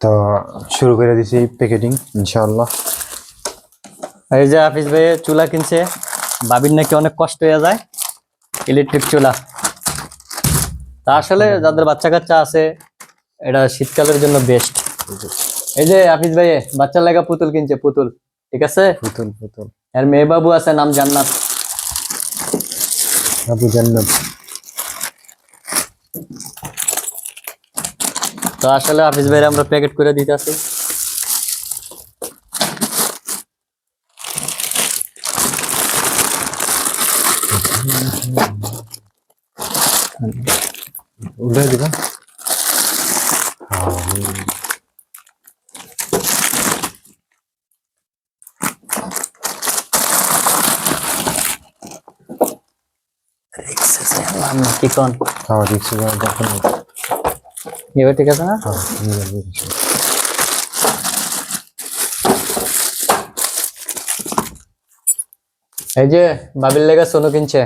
তো শুরু করে দিছি প্যাকেটিং ইনশাআল্লাহ। এই যে হাফিজ ভাই চুলা কিনছে। বাবির নাকি অনেক কষ্ট হয়ে যায়। ইলেকট্রিক চুলা। তা আসলে যাদের বাচ্চা কাচ্চা আছে এটা শীতকালের জন্য বেস্ট এই যে হাফিজ ভাই বাচ্চা লাগা পুতুল কিনছে পুতুল। ঠিক আছে? পুতুল পুতুল। আর মেয়ে বাবু আছে নাম জান্নাত। আবু জান্নাত। তো আসলে হাফিজ ভাইয়ের আমরা প্যাকেট করে দিতে আছি দিবা। কি কোন খাওয়া দিচ্ছি দেখুন এবার ঠিক আছে না? হ্যাঁ। এই যে বাবির লেগা সোনু কিনছে।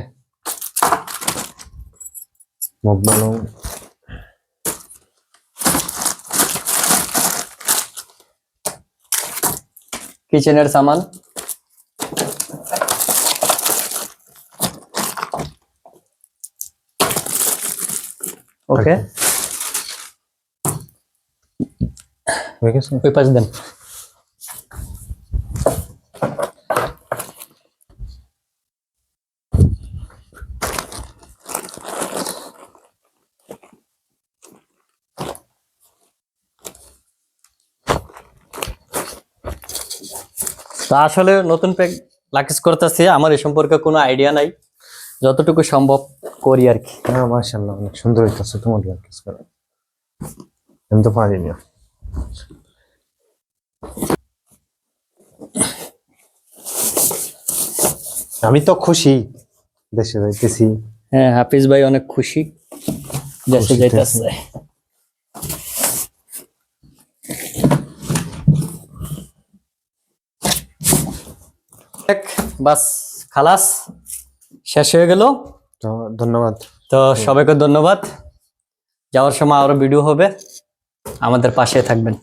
কিচেনের সামান। ওকে। হয়ে গেছে? ওই পাশ দেন। তা আসলে নতুন প্যাক লাকিস করতেছি আমার এ সম্পর্কে কোনো আইডিয়া নাই। যতটুকু সম্ভব করি আর কি। হ্যাঁ মাশাআল্লাহ অনেক সুন্দর হইতেছে তোমার লাইক করে। আমি তো পারি না আমি তো খুশি দেশে যাইতেছি। হ্যাঁ হাফিজ ভাই অনেক খুশি। দেশে যাইতেছে বাস খালাস শেষ হয়ে গেল। তো ধন্যবাদ। তো সবাইকে ধন্যবাদ। যাওয়ার সময় আরও ভিডিও হবে। আমাদের পাশে থাকবেন।